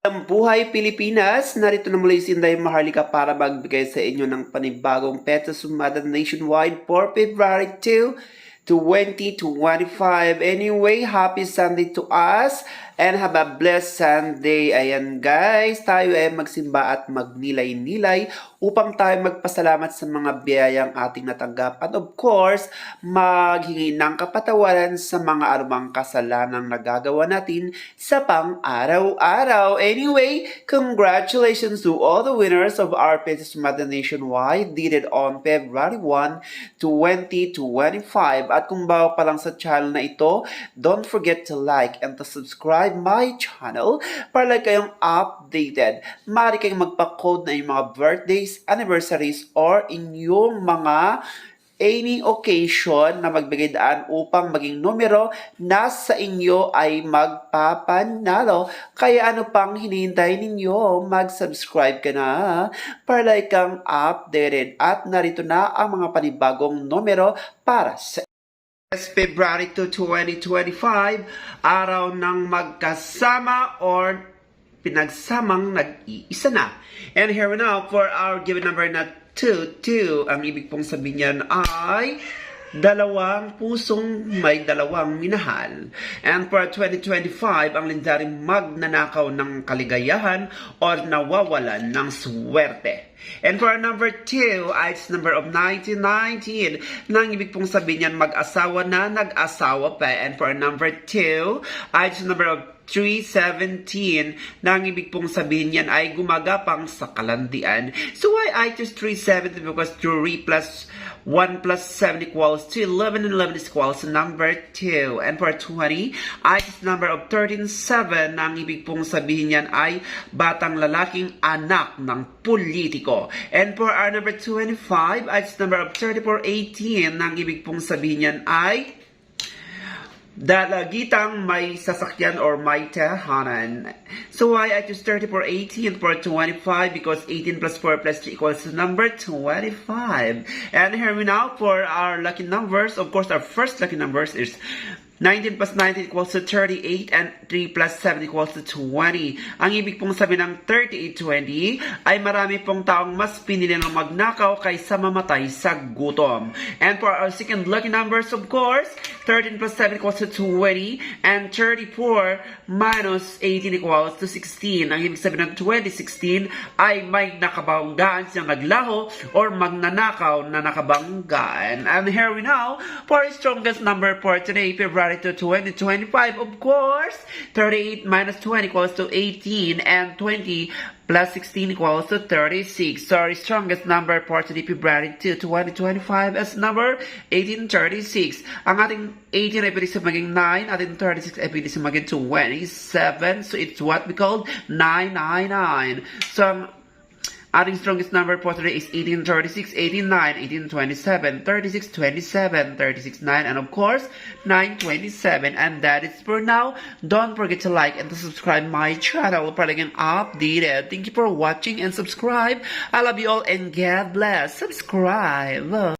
Ang buhay Pilipinas, narito na muli si Inday Maharlika para magbigay sa inyo ng panibagong peta sumada nationwide for February 2 2025. Anyway, happy Sunday to us and have a blessed Sunday. Ayan guys, tayo ay magsimba at magnilay-nilay upang tayo magpasalamat sa mga biyayang ating natanggap at of course, maghingi ng kapatawaran sa mga arumang kasalanang nagagawa natin sa pang-araw-araw. Anyway, congratulations to all the winners of our Princess Mother Nationwide dated on February 1, 2025. At kung bago pa lang sa channel na ito, don't forget to like and to subscribe my channel para like kayong updated. Maaari kayong magpa-code na yung mga birthdays, anniversaries, or inyong mga any occasion na magbigay daan upang maging numero na sa inyo ay magpapanalo. Kaya ano pang hinihintay ninyo? Mag-subscribe ka na para like kang updated. At narito na ang mga panibagong numero para sa Yes, February 2, 2025, araw ng magkasama or pinagsamang nag-iisa na. And here we now for our given number na 2, 2. Ang ibig pong sabihin niyan ay dalawang pusong may dalawang minahal. And for 2025, ang lendaring magnanakaw ng kaligayahan or nawawalan ng swerte. And for number 2, ay number of 1919. Nang ibig pong sabihin niyan, mag-asawa na, nag-asawa pa. And for number 2, ay number of 317 na ang ibig pong sabihin yan ay gumagapang sa kalandian. So why I choose 370 because 3 plus 1 plus 7 equals to 11 and 11 is equals to number 2. And for 20, I choose number of 137 na ang ibig pong sabihin yan ay batang lalaking anak ng politiko. And for our number 25, I choose number of 3418 na ang ibig pong sabihin yan ay dalagitang may sasakyan or may tahanan. So why I choose 30 for 18 for 25 because 18 plus 4 plus 3 equals number 25. And here we now for our lucky numbers. Of course, our first lucky numbers is 19 plus 19 equals to 38 and 3 plus 7 equals to 20. Ang ibig pong sabihin ng 3820 ay marami pong taong mas pinili ng magnakaw kaysa mamatay sa gutom. And for our second lucky numbers, of course, 13 plus 7 equals to 20 and 34 minus 18 equals to 16. Ang ibig sabihin ng 2016 ay may nakabanggaan siyang naglaho or magnanakaw na nakabanggaan. And here we now for our strongest number for today, February to 2025. Of course, 38 minus 20 equals to 18 and 20 plus 16 equals to 36. So our strongest number for today, February 2, 2025 is number 1836. Ang ating 18 ay pwede sa maging 9, ating 36 ay pwede sa maging 27. So it's what we call 999. So ating strongest number for today is 1836, 189, 1827, 36, 27, 36, 9, and of course, 927. And that is for now. Don't forget to like and to subscribe my channel para laging updated. Thank you for watching and subscribe. I love you all and God bless. Subscribe.